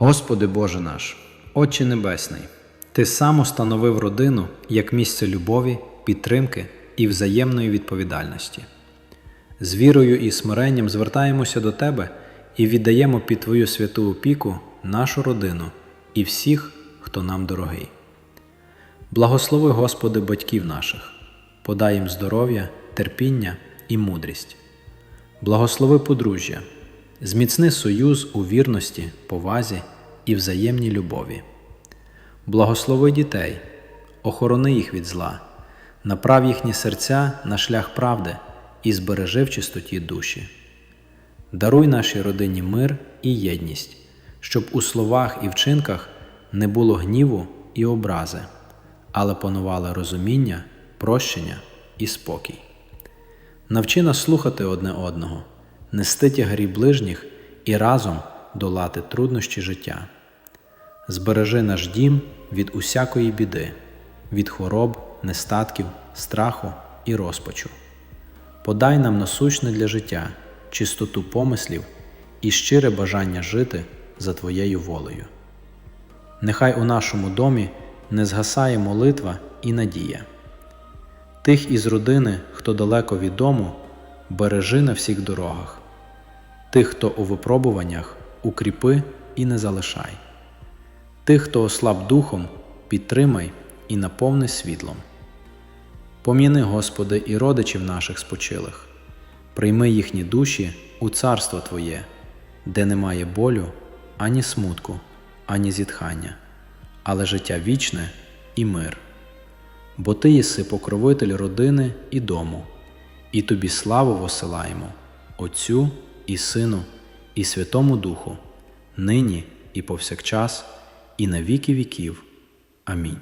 Господи Боже наш, Отче Небесний, Ти сам установив родину як місце любові, підтримки і взаємної відповідальності. З вірою і смиренням звертаємося до Тебе і віддаємо під Твою святу опіку нашу родину і всіх, хто нам дорогий. Благослови, Господи, батьків наших, подай їм здоров'я, терпіння і мудрість. Благослови подружжя, зміцни союз у вірності, повазі і взаємній любові. Благослови дітей, охорони їх від зла, направ їхні серця на шлях правди і збережи в чистоті душі. Даруй нашій родині мир і єдність, щоб у словах і вчинках не було гніву і образи, але панували розуміння, прощення і спокій. Навчи нас слухати одне одного, нести тягарі ближніх і разом долати труднощі життя. Збережи наш дім від усякої біди, від хвороб, нестатків, страху і розпачу. Подай нам насущне для життя, чистоту помислів і щире бажання жити за Твоєю волею. Нехай у нашому домі не згасає молитва і надія. Тих із родини, хто далеко від дому, бережи на всіх дорогах. Тих, хто у випробуваннях, укріпи і не залишай. Тих, хто ослаб духом, підтримай і наповни світлом. Пом'яни, Господи, і родичів наших спочилих, прийми їхні душі у царство Твоє, де немає болю, ані смутку, ані зітхання, але життя вічне і мир. Бо Ти єси покровитель родини і дому, і тобі славу восилаємо, Отцю і Сину, і Святому Духу, нині і повсякчас, і на віки віків. Амінь.